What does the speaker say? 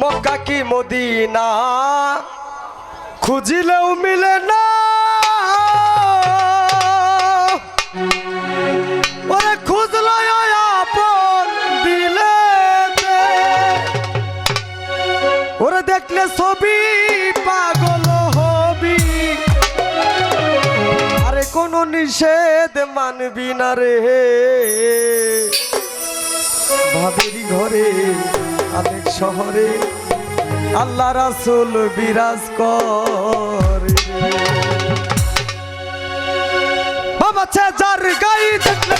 মক্কা কি মদিনা? খুঁজিলেও মিলে না। ওরে খুঁজলো আপন দিলে ওরে দেখলে ছবি পাগল হবি। আরে কোনো নিষেধ মানবি না রে। ভাবেরি ঘরে আরেক শহরে আল্লাহ রাসুল বিরাজ করে। বাবা যার গাই দেখলে